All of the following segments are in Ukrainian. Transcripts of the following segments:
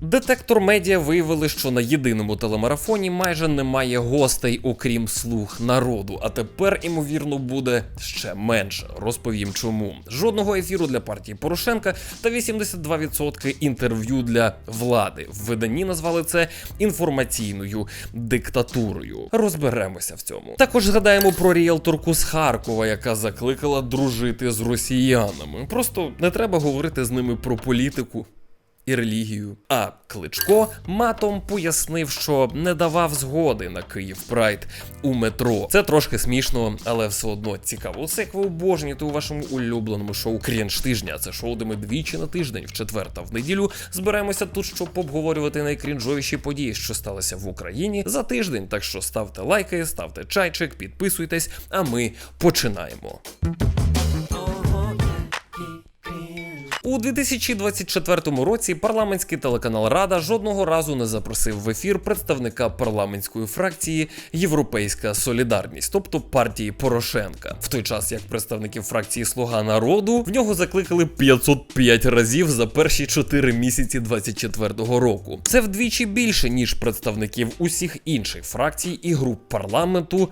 Детектор медіа виявили, що на єдиному телемарафоні майже немає гостей, окрім слуг народу. А тепер, ймовірно, буде ще менше. Розповім чому. Жодного ефіру для партії Порошенка та 82% інтерв'ю для влади. В виданні назвали це інформаційною диктатурою. Розберемося в цьому. Також згадаємо про ріелторку з Харкова, яка закликала дружити з росіянами. Просто не треба говорити з ними про політику і релігію. А Кличко матом пояснив, що не давав згоди на Київ Прайд у метро. Це трошки смішно, але все одно цікаво. Усе як ви обожнюєте у вашому улюбленому шоу Крінж тижня. Це шоу, де ми двічі на тиждень, в четвер та в неділю збираємося тут, щоб обговорювати найкрінжовіші події, що сталися в Україні за тиждень. Так що ставте лайки, ставте чайчик, підписуйтесь, а ми починаємо. У 2024 році парламентський телеканал Рада жодного разу не запросив в ефір представника парламентської фракції Європейська Солідарність, тобто партії Порошенка. В той час як представників фракції Слуга народу в нього закликали 505 разів за перші 4 місяці 2024 року. Це вдвічі більше ніж представників усіх інших фракцій і груп парламенту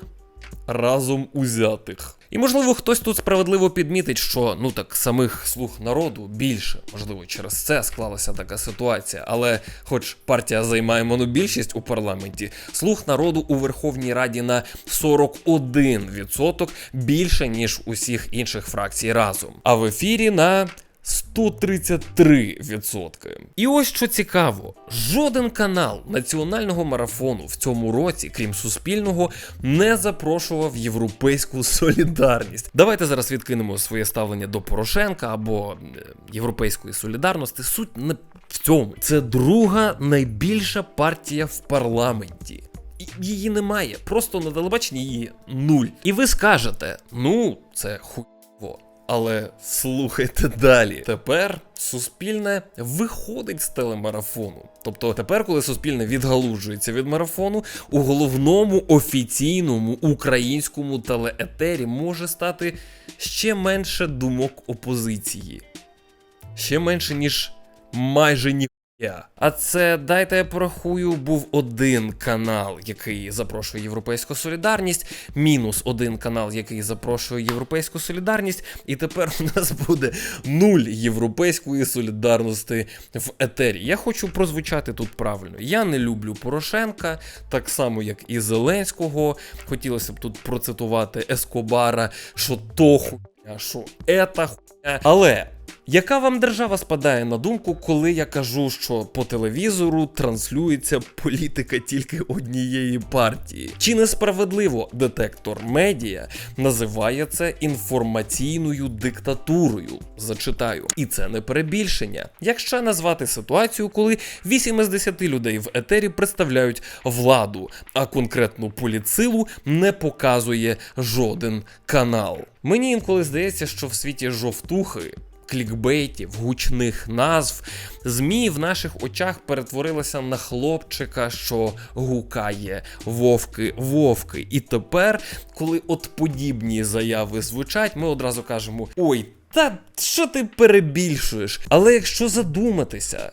разом узятих. І можливо хтось тут справедливо підмітить, що ну так самих слуг народу більше, можливо, через це склалася така ситуація. Але, хоч партія займає монобільшість у парламенті, слуг народу у Верховній Раді на 41% більше ніж усіх інших фракцій разом. А в ефірі на 133%. І ось що цікаво: жоден канал національного марафону в цьому році, крім суспільного, не запрошував європейську солідарність. Давайте зараз відкинемо своє ставлення до Порошенка або е, європейської солідарності. Суть не в цьому. Це друга найбільша партія в парламенті. Її немає, просто на телебаченні її нуль. І ви скажете: ну, це хуйово. Але слухайте далі. Тепер суспільне виходить з телемарафону. Тобто, тепер, коли суспільне відгалужується від марафону, у головному офіційному українському телеетері може стати ще менше думок опозиції. Ще менше, ніж майже ні. А це дайте я порахую, був один канал, який запрошує Європейську солідарність, мінус один канал, який запрошує Європейську солідарність, і тепер у нас буде нуль європейської солідарності в етері. Я хочу прозвучати тут правильно. Я не люблю Порошенка, так само як і Зеленського. Хотілося б тут процитувати Ескобара, що то хуйня, що ета хуйня. Але. Яка вам держава спадає на думку, коли я кажу, що по телевізору транслюється політика тільки однієї партії? Чи несправедливо детектор медіа називає це інформаційною диктатурою? Зачитаю, і це не перебільшення. Як ще назвати ситуацію, коли 8 із 10 людей в етері представляють владу, а конкретну політсилу не показує жоден канал? Мені інколи здається, що в світі жовтухи клікбейтів, гучних назв, ЗМІ в наших очах перетворилися на хлопчика, що гукає вовки, вовки. І тепер, коли от подібні заяви звучать, ми одразу кажемо: ой, та що ти перебільшуєш? Але якщо задуматися.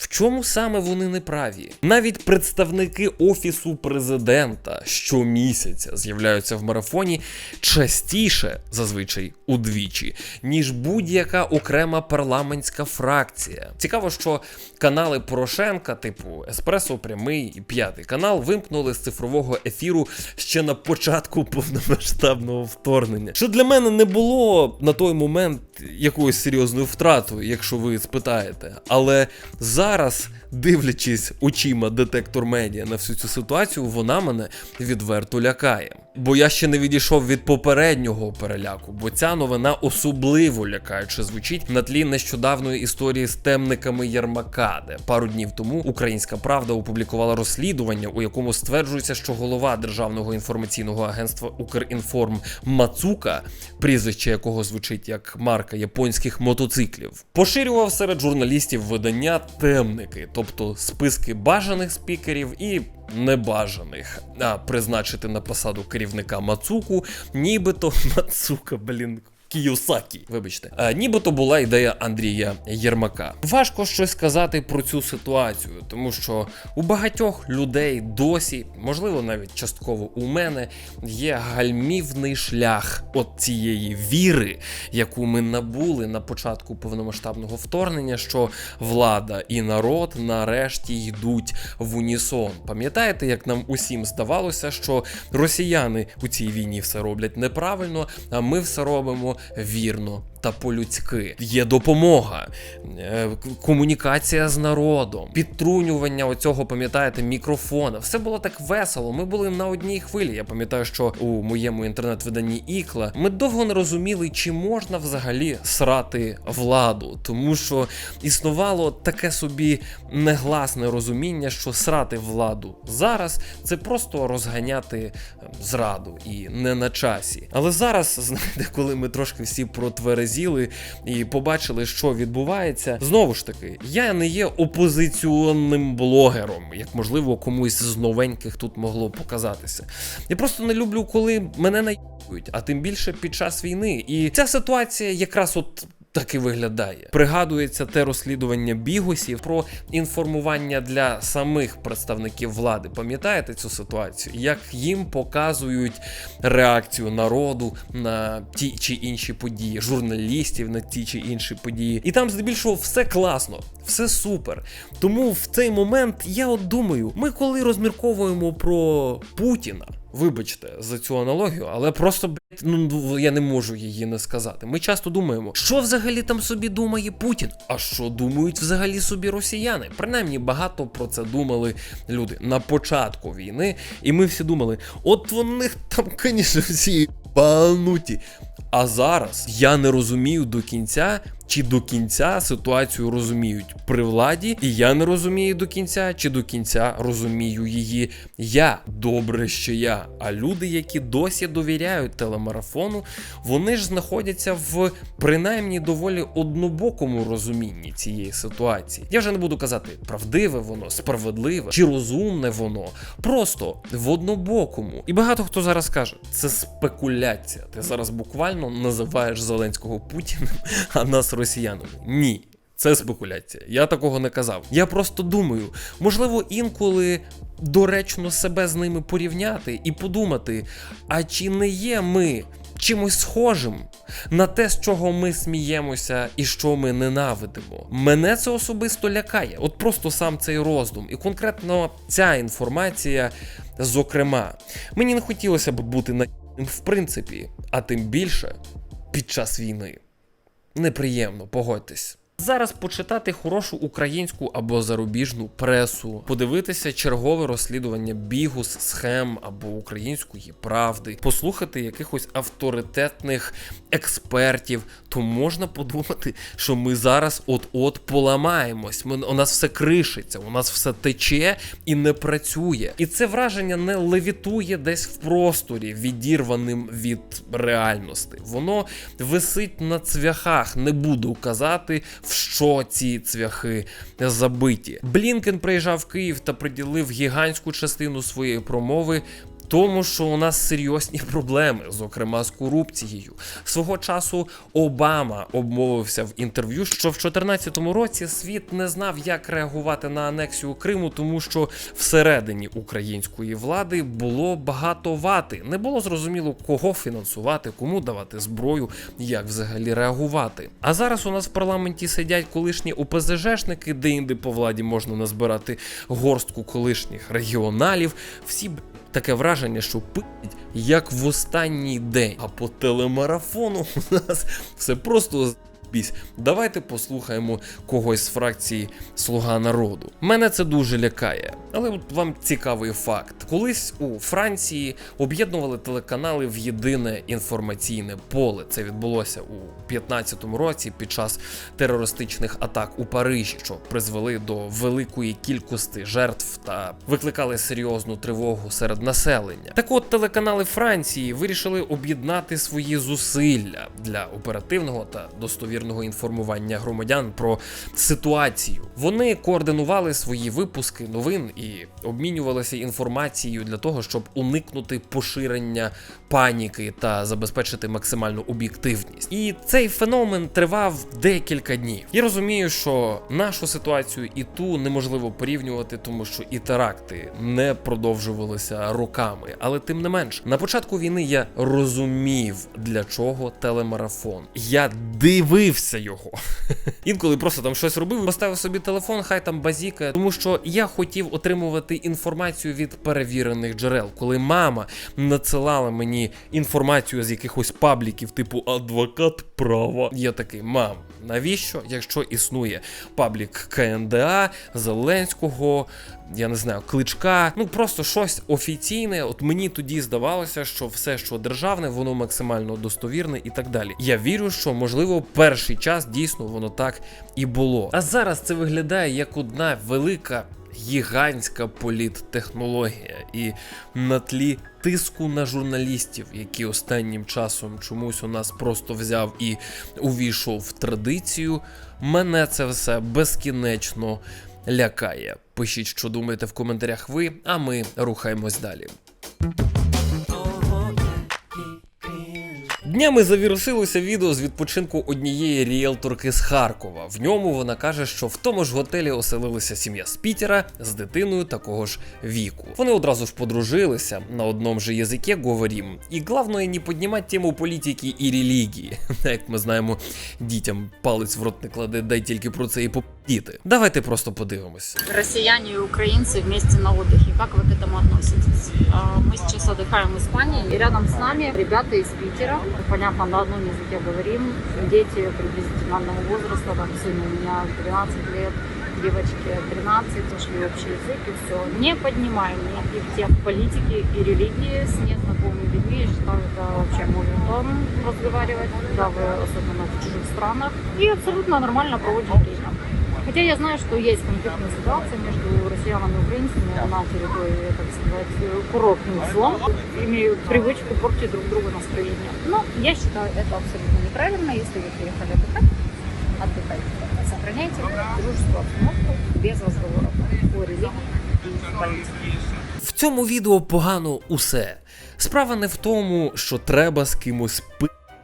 В чому саме вони неправі? Навіть представники офісу президента щомісяця з'являються в марафоні частіше, зазвичай удвічі, ніж будь-яка окрема парламентська фракція. Цікаво, що канали Порошенка, типу Еспресо, Прямий і П'ятий канал, вимкнули з цифрового ефіру ще на початку повномасштабного вторгнення. Що для мене не було на той момент якоюсь серйозною втратою, якщо ви спитаєте. Але зараз, дивлячись очима детектор медіа на всю цю ситуацію, вона мене відверто лякає. Бо я ще не відійшов від попереднього переляку, бо ця новина особливо лякаюче звучить на тлі нещодавної історії з темниками Єрмака, де пару днів тому Українська Правда опублікувала розслідування, у якому стверджується, що голова державного інформаційного агентства Укрінформ Мацука, прізвище якого звучить як марка японських мотоциклів, поширював серед журналістів видання темники, тобто списки бажаних спікерів і небажаних, а призначити на посаду керівника Мацуку, нібито Мацука, блін. Кіосакі, вибачте, а, нібито була ідея Андрія Єрмака. Важко щось сказати про цю ситуацію, тому що у багатьох людей досі, можливо, навіть частково у мене, є гальмівний шлях от цієї віри, яку ми набули на початку повномасштабного вторгнення, що влада і народ нарешті йдуть в унісон. Пам'ятаєте, як нам усім здавалося, що росіяни у цій війні все роблять неправильно, а ми все робимо вірно та по-людськи. Є допомога, е, комунікація з народом, підтрунювання оцього, пам'ятаєте, мікрофона. Все було так весело. Ми були на одній хвилі. Я пам'ятаю, що у моєму інтернет-виданні Ікла ми довго не розуміли, чи можна взагалі срати владу, тому що існувало таке собі негласне розуміння, що срати владу зараз це просто розганяти ем, зраду і не на часі. Але зараз, знаєте, коли ми трошки всі протверезіли і побачили, що відбувається, знову ж таки, я не є опозиціонним блогером, як можливо комусь з новеньких тут могло показатися. Я просто не люблю, коли мене наїбують, а тим більше під час війни. І ця ситуація якраз от. Так і виглядає. Пригадується те розслідування бігусів про інформування для самих представників влади. Пам'ятаєте цю ситуацію? Як їм показують реакцію народу на ті чи інші події, журналістів на ті чи інші події. І там здебільшого все класно, все супер. Тому в цей момент я от думаю, ми коли розмірковуємо про Путіна. Вибачте за цю аналогію, але просто блядь, ну я не можу її не сказати. Ми часто думаємо, що взагалі там собі думає Путін, а що думають взагалі собі росіяни. Принаймні багато про це думали люди на початку війни, і ми всі думали, от вони там, звісно, всі пануті. А зараз я не розумію до кінця, чи до кінця ситуацію розуміють при владі, і я не розумію до кінця, чи до кінця розумію її я. Добре, що я. А люди, які досі довіряють телемарафону, вони ж знаходяться в принаймні доволі однобокому розумінні цієї ситуації. Я вже не буду казати, правдиве воно, справедливе чи розумне воно. Просто в однобокому. І багато хто зараз каже, це спекуляція. Ти зараз буквально називаєш Зеленського Путіним, а нас росіянами. Ні. Це спекуляція. Я такого не казав. Я просто думаю, можливо, інколи доречно себе з ними порівняти і подумати, а чи не є ми чимось схожим на те, з чого ми сміємося і що ми ненавидимо. Мене це особисто лякає. От просто сам цей роздум. І конкретно ця інформація, зокрема, мені не хотілося б бути на в принципі, а тим більше під час війни. Неприємно, погодьтесь. Зараз почитати хорошу українську або зарубіжну пресу, подивитися чергове розслідування бігус, схем або української правди, послухати якихось авторитетних експертів, то можна подумати, що ми зараз от-от поламаємось. Ми, у нас все кришиться, у нас все тече і не працює. І це враження не левітує десь в просторі, відірваним від реальності. Воно висить на цвяхах. Не буду казати, в що ці цвяхи забиті. Блінкен приїжджав в Київ та приділив гігантську частину своєї промови. Тому що у нас серйозні проблеми, зокрема з корупцією. Свого часу Обама обмовився в інтерв'ю, що в 2014 році світ не знав, як реагувати на анексію Криму, тому що всередині української влади було багато вати. Не було зрозуміло, кого фінансувати, кому давати зброю, як взагалі реагувати. А зараз у нас в парламенті сидять колишні ОПЗЖшники, де інде по владі можна назбирати горстку колишніх регіоналів. Всі Таке враження, що пить як в останній день. А по телемарафону у нас все просто бісь. Давайте послухаємо когось з фракції Слуга народу. Мене це дуже лякає. Але от вам цікавий факт: колись у Франції об'єднували телеканали в єдине інформаційне поле. Це відбулося у 15-му році під час терористичних атак у Парижі, що призвели до великої кількості жертв та викликали серйозну тривогу серед населення. Так от телеканали Франції вирішили об'єднати свої зусилля для оперативного та достовірного достовірного інформування громадян про ситуацію. Вони координували свої випуски новин і обмінювалися інформацією для того, щоб уникнути поширення паніки та забезпечити максимальну об'єктивність. І цей феномен тривав декілька днів. Я розумію, що нашу ситуацію і ту неможливо порівнювати, тому що і теракти не продовжувалися роками. Але тим не менш, на початку війни я розумів, для чого телемарафон. Я дивився його. Інколи просто там щось робив, поставив собі телефон, хай там базікає, тому що я хотів отримувати інформацію від перевірених джерел. Коли мама надсилала мені інформацію з якихось пабліків, типу адвокат права, я такий, мам, навіщо, якщо існує паблік КНДА, Зеленського, я не знаю, кличка, ну просто щось офіційне. От мені тоді здавалося, що все, що державне, воно максимально достовірне і так далі. Я вірю, що можливо перший час дійсно воно так і було. А зараз це виглядає як одна велика. Гігантська політтехнологія, і на тлі тиску на журналістів, які останнім часом чомусь у нас просто взяв і увійшов в традицію, мене це все безкінечно лякає. Пишіть, що думаєте в коментарях ви, а ми рухаємось далі. Днями завірусилося відео з відпочинку однієї ріелторки з Харкова. В ньому вона каже, що в тому ж готелі оселилася сім'я з Пітера з дитиною такого ж віку. Вони одразу ж подружилися на одному же язикі говорім. І головне не піднімати тему політики і релігії. Як ми знаємо, дітям палець в рот не кладе, дай тільки про це і попіти. Давайте просто подивимось. россияне и украинцы вместе на отдыхе. Как вы к этому относитесь? А, Мы сейчас отдыхаем в Испании, и рядом с нами ребята из Питера. Понятно, на одном языке говорим. Дети приблизительно одного возраста, там сыну у меня 12 лет, девочке 13, нашли общий язык и все. Не поднимаем никаких тем политики и религии с незнакомыми людьми. Я считаю, это вообще можно тон разговаривать, когда вы особенно в чужих странах. И абсолютно нормально проводим время. Хотя я знаю, что есть конфликтная ситуация между россиянами и украинцами на территории, так сказать, курортных зон. Имеют привычку портить друг другу настроение. Но я считаю это абсолютно неправильно. Если вы приехали отдыхать, отдыхайте. Сохраняйте дружескую обстановку без разговоров о религии и политике. В цьому відео погано усе. Справа не в тому, що треба з кимось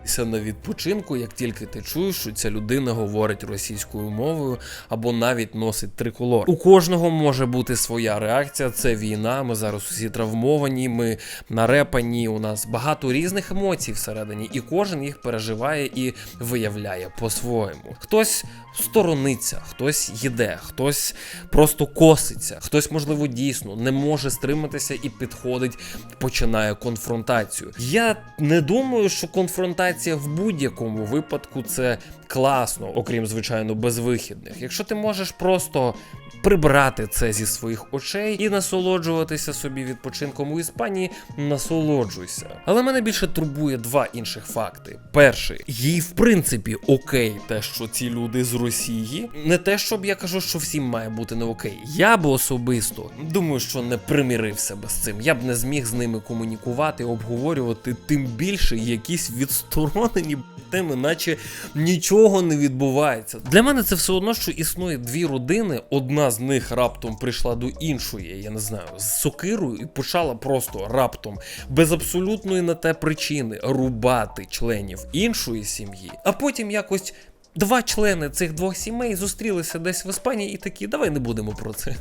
питися на відпочинку, як тільки ти чуєш, що ця людина говорить російською мовою або навіть носить триколор. У кожного може бути своя реакція. Це війна. Ми зараз усі травмовані, ми нарепані. У нас багато різних емоцій всередині, і кожен їх переживає і виявляє по-своєму. Хтось сторониться, хтось їде, хтось просто коситься, хтось, можливо, дійсно не може стриматися і підходить, починає конфронтацію. Я не думаю, що конфронтація в будь-якому випадку це класно, окрім звичайно безвихідних. Якщо ти можеш просто прибрати це зі своїх очей і насолоджуватися собі відпочинком у Іспанії, насолоджуйся. Але мене більше турбує два інших факти. Перший, їй в принципі окей, те, що ці люди з Росії. Не те, щоб я кажу, що всім має бути не окей. Я би особисто думаю, що не примірився би з цим. Я б не зміг з ними комунікувати, обговорювати, тим більше якісь відсторонені теми, наче нічого не відбувається. Для мене це все одно, що існує дві родини. Одна з них раптом прийшла до іншої, я не знаю, з сокирою і почала просто раптом, без абсолютної на те причини, рубати членів іншої сім'ї, а потім якось. Два члени цих двох сімей зустрілися десь в Іспанії і такі, давай не будемо про це.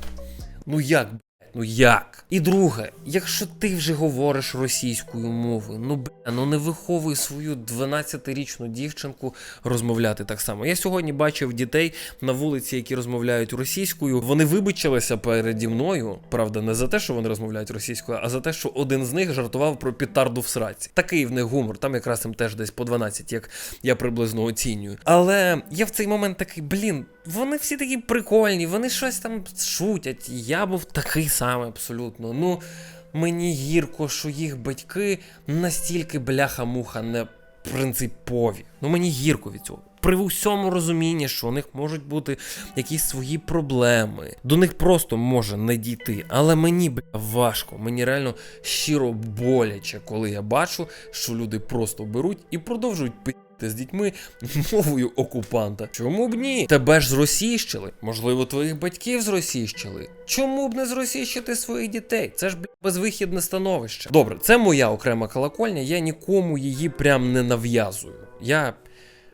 Ну як, ну як? І друге, якщо ти вже говориш російською мовою, ну бля, ну не виховуй свою 12-річну дівчинку розмовляти так само. Я сьогодні бачив дітей на вулиці, які розмовляють російською. Вони вибачилися переді мною, правда, не за те, що вони розмовляють російською, а за те, що один з них жартував про пітарду в сраці. Такий в них гумор, там якраз їм теж десь по 12, як я приблизно оцінюю. Але я в цей момент такий, блін, вони всі такі прикольні, вони щось там шутять. Я був такий самий абсолютно. Ну, мені гірко, що їх батьки настільки бляха-муха не принципові. Ну мені гірко від цього. При усьому розумінні, що у них можуть бути якісь свої проблеми, до них просто може не дійти. Але мені бля, важко, мені реально щиро боляче, коли я бачу, що люди просто беруть і продовжують пи з дітьми мовою окупанта. Чому б ні? Тебе ж зросійщили. Можливо, твоїх батьків зросійщили. Чому б не зросійщити своїх дітей? Це ж безвихідне становище. Добре, це моя окрема колокольня. Я нікому її прям не нав'язую. Я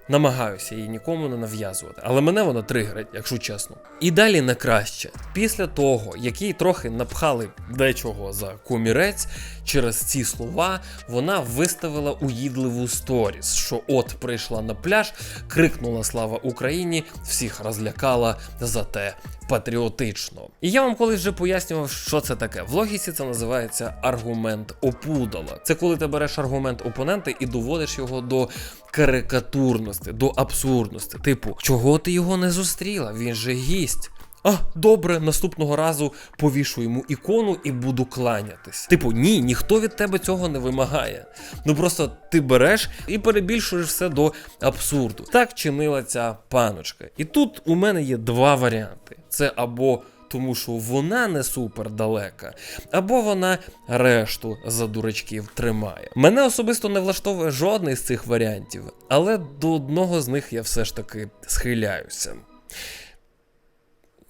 намагаюся її нікому не нав'язувати, але мене вона тригерить, якщо чесно. І далі не краще. Після того, як їй трохи напхали дечого за комірець, через ці слова вона виставила уїдливу сторіс, що от прийшла на пляж, крикнула Слава Україні, всіх розлякала, зате патріотично. І я вам колись вже пояснював, що це таке. В логіці це називається аргумент опудала. Це коли ти береш аргумент опонента і доводиш його до карикатурності, до абсурдності. Типу, чого ти його не зустріла? Він же гість. А, добре, наступного разу повішу йому ікону і буду кланятись. Типу, ні, ніхто від тебе цього не вимагає. Ну просто ти береш і перебільшуєш все до абсурду. Так чинила ця паночка. І тут у мене є два варіанти: це або тому, що вона не супер далека, або вона решту за дурачків тримає. Мене особисто не влаштовує жодний з цих варіантів, але до одного з них я все ж таки схиляюся.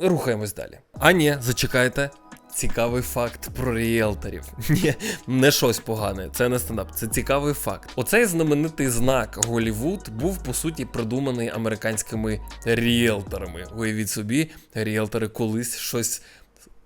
Рухаємось далі. А ні, зачекайте. Цікавий факт про ріелторів. Ні, не щось погане, це не стендап, це цікавий факт. Оцей знаменитий знак Голівуд був по суті придуманий американськими ріелторами. Уявіть собі, ріелтори колись щось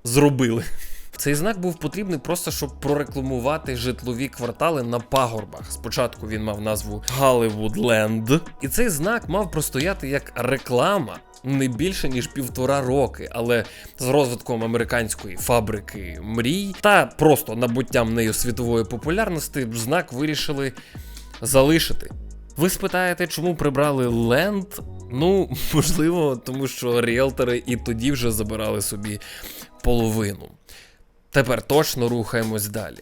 зробили. Цей знак був потрібний просто щоб прорекламувати житлові квартали на пагорбах. Спочатку він мав назву Hollywoodland, і цей знак мав простояти як реклама не більше ніж півтора роки, але з розвитком американської фабрики мрій та просто набуттям нею світової популярності знак вирішили залишити. Ви спитаєте, чому прибрали ленд? Ну, можливо, тому що ріелтори і тоді вже забирали собі половину. Тепер точно рухаємось далі.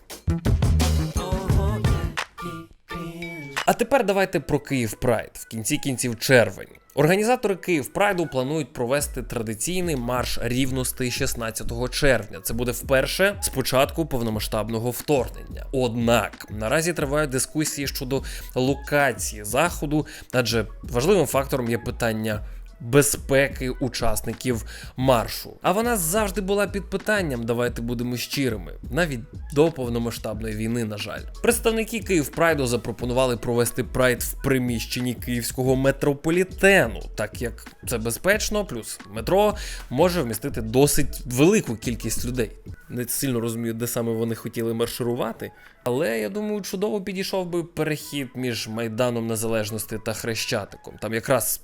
А тепер давайте про Київ Прайд в кінці кінців червень. Організатори Київ Прайду планують провести традиційний марш рівності 16 червня. Це буде вперше з початку повномасштабного вторгнення. Однак наразі тривають дискусії щодо локації заходу, адже важливим фактором є питання безпеки учасників маршу. А вона завжди була під питанням, давайте будемо щирими, навіть до повномасштабної війни, на жаль. Представники Київ Прайду запропонували провести прайд в приміщенні київського метрополітену, так як це безпечно, плюс метро може вмістити досить велику кількість людей. Не сильно розумію, де саме вони хотіли марширувати, але я думаю, чудово підійшов би перехід між Майданом Незалежності та Хрещатиком. Там якраз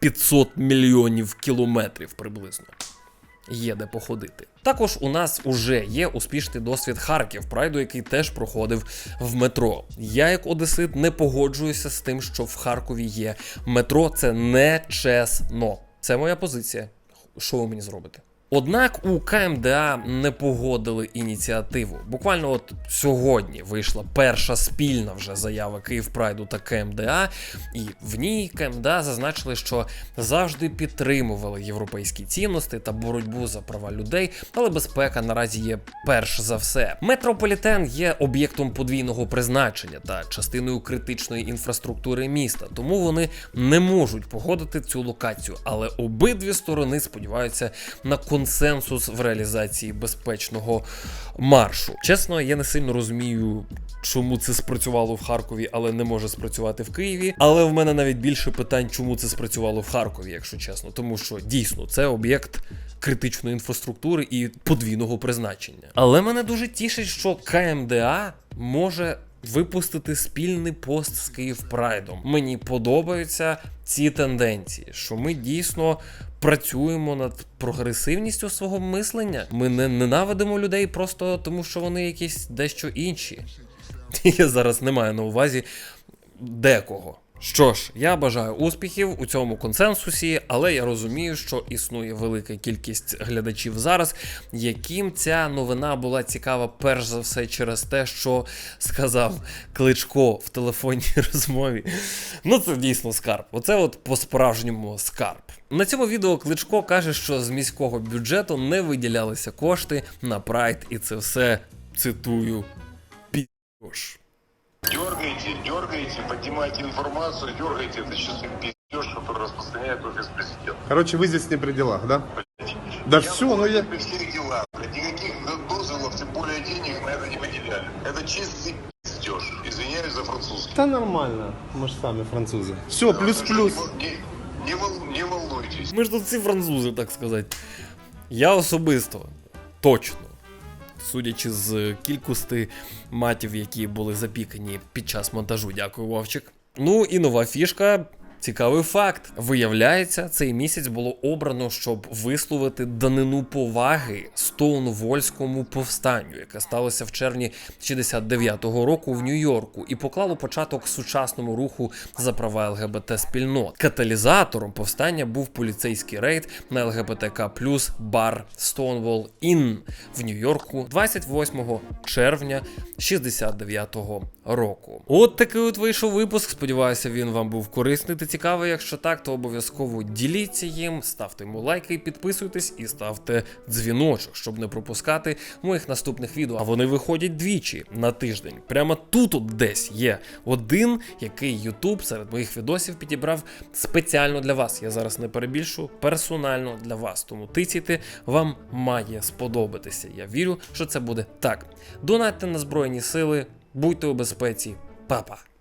500 мільйонів кілометрів приблизно. Є де походити. Також у нас уже є успішний досвід Харків Прайду, який теж проходив в метро. Я, як одесит, не погоджуюся з тим, що в Харкові є метро. Це не чесно. Це моя позиція. Що ви мені зробите? Однак у КМДА не погодили ініціативу. Буквально от сьогодні вийшла перша спільна вже заява Київ Прайду та КМДА, і в ній КМДА зазначили, що завжди підтримували європейські цінності та боротьбу за права людей, але безпека наразі є перш за все. Метрополітен є об'єктом подвійного призначення та частиною критичної інфраструктури міста, тому вони не можуть погодити цю локацію. Але обидві сторони сподіваються на консенсус в реалізації безпечного маршу. Чесно, я не сильно розумію, чому це спрацювало в Харкові, але не може спрацювати в Києві. Але в мене навіть більше питань, чому це спрацювало в Харкові, якщо чесно, тому що дійсно це об'єкт. Критичної інфраструктури і подвійного призначення. Але мене дуже тішить, що КМДА може випустити спільний пост з Київ Прайдом. Мені подобаються ці тенденції, що ми дійсно працюємо над прогресивністю свого мислення. Ми не ненавидимо людей просто тому, що вони якісь дещо інші. Я зараз не маю на увазі декого. Що ж, я бажаю успіхів у цьому консенсусі, але я розумію, що існує велика кількість глядачів зараз, яким ця новина була цікава перш за все через те, що сказав Кличко в телефонній розмові. Ну це дійсно скарб. Оце от по-справжньому скарб. На цьому відео Кличко каже, що з міського бюджету не виділялися кошти на прайд, і це все цитую пі***ж. Дергаете, дергаете, поднимайте информацию, дергаете. Это сейчас пиздеж, который распространяет офис президента. Короче, вы здесь не при делах, да? Да Я все, ну я... при всех делах. блядь, Никаких дозволов, тем более денег на это не выделяли. Это чистый пиздеж. Извиняюсь за французский. Да нормально, мы же сами французы. Все, плюс-плюс. Не, не, вол- не волнуйтесь. Ми ж тут всі французи, так сказати. Я особисто, точно, судячи з кількості матів, які були запікані під час монтажу, дякую, Вовчик. Ну і нова фішка. Цікавий факт. Виявляється, цей місяць було обрано, щоб висловити данину поваги Стоунвольському повстанню, яке сталося в червні 69-го року в Нью-Йорку, і поклало початок сучасному руху за права ЛГБТ спільнот. Каталізатором повстання був поліцейський рейд на ЛГБТК плюс бар Stonewall Inn в Нью-Йорку 28 червня 69-го року. От такий от вийшов випуск. Сподіваюся, він вам був корисний та. Якщо так, то обов'язково діліться їм, ставте йому лайки, підписуйтесь і ставте дзвіночок, щоб не пропускати моїх наступних відео. А вони виходять двічі на тиждень. Прямо тут от десь є один, який YouTube серед моїх відосів підібрав спеціально для вас. Я зараз не перебільшу, персонально для вас. Тому тицяйте, вам має сподобатися. Я вірю, що це буде так. Донатьте на Збройні Сили, будьте у безпеці, Па-па!